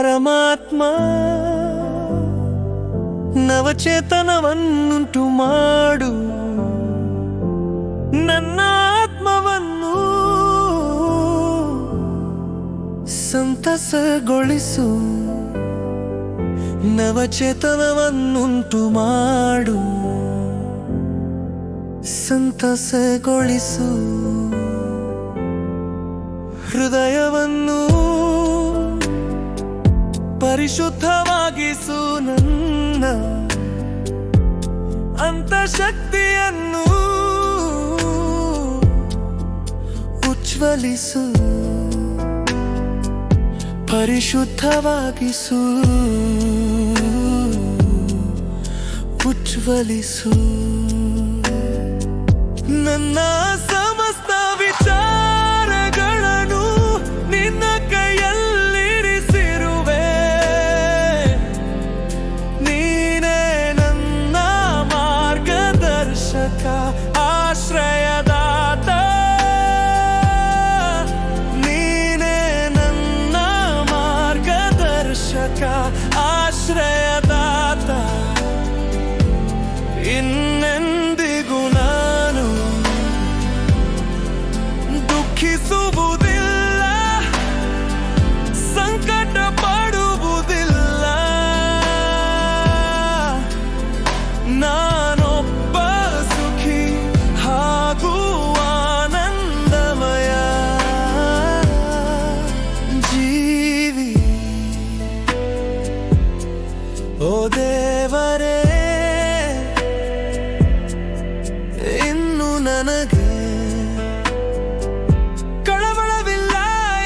ಪರಮಾತ್ಮ ನವಚೇತನವನ್ನುಂಟು ಮಾಡು. ನನ್ನ ಆತ್ಮವನ್ನು ಸಂತಸಗೊಳಿಸು. ನವಚೇತನವನ್ನುಂಟು ಮಾಡು. ಸಂತಸಗೊಳಿಸು. ಹೃದಯವನ್ನು ಪರಿಶುದ್ಧವಾಗಿಸು ನನ್ನ ಅಂತಃಶಕ್ತಿಯನ್ನು ಉಜ್ವಲಿಸು. ಪರಿಶುದ್ಧವಾಗಿಸು ಉಜ್ವಲಿಸು. ನನ್ನ ಆಶ್ರಯದಾತ ಇನ್ನೆಂದಿಗೂ ನನಗೆ ಕಳವಳವಿಲ್ಲ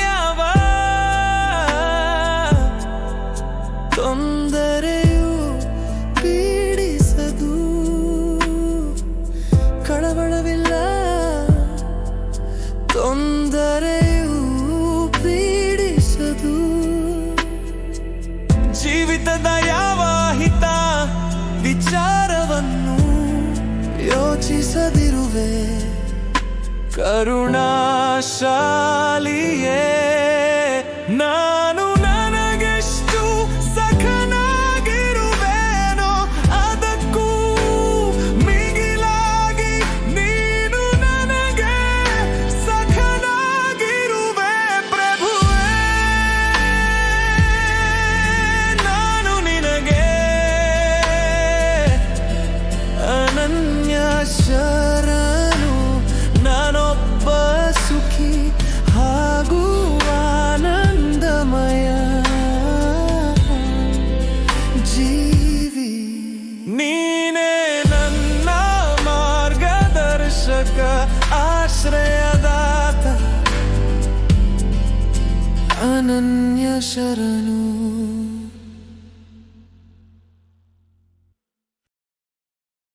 ಯಾವ ತೊಂದರೆಯು ಪೀಡಿಸದು? ಕಳವಳವಿಲ್ಲ ತೊಂದರೆಯು ಪೀಡಿಸದು? ಜೀವಿತದ ಯಾವ ಹಿತ ವಿಚಾರವನ್ನು കരുണാശാലിയേ ಮಾರ್ಗದರ್ಶಕ ಆಶ್ರಯದಾತ ಅನನ್ಯ ಶರಣು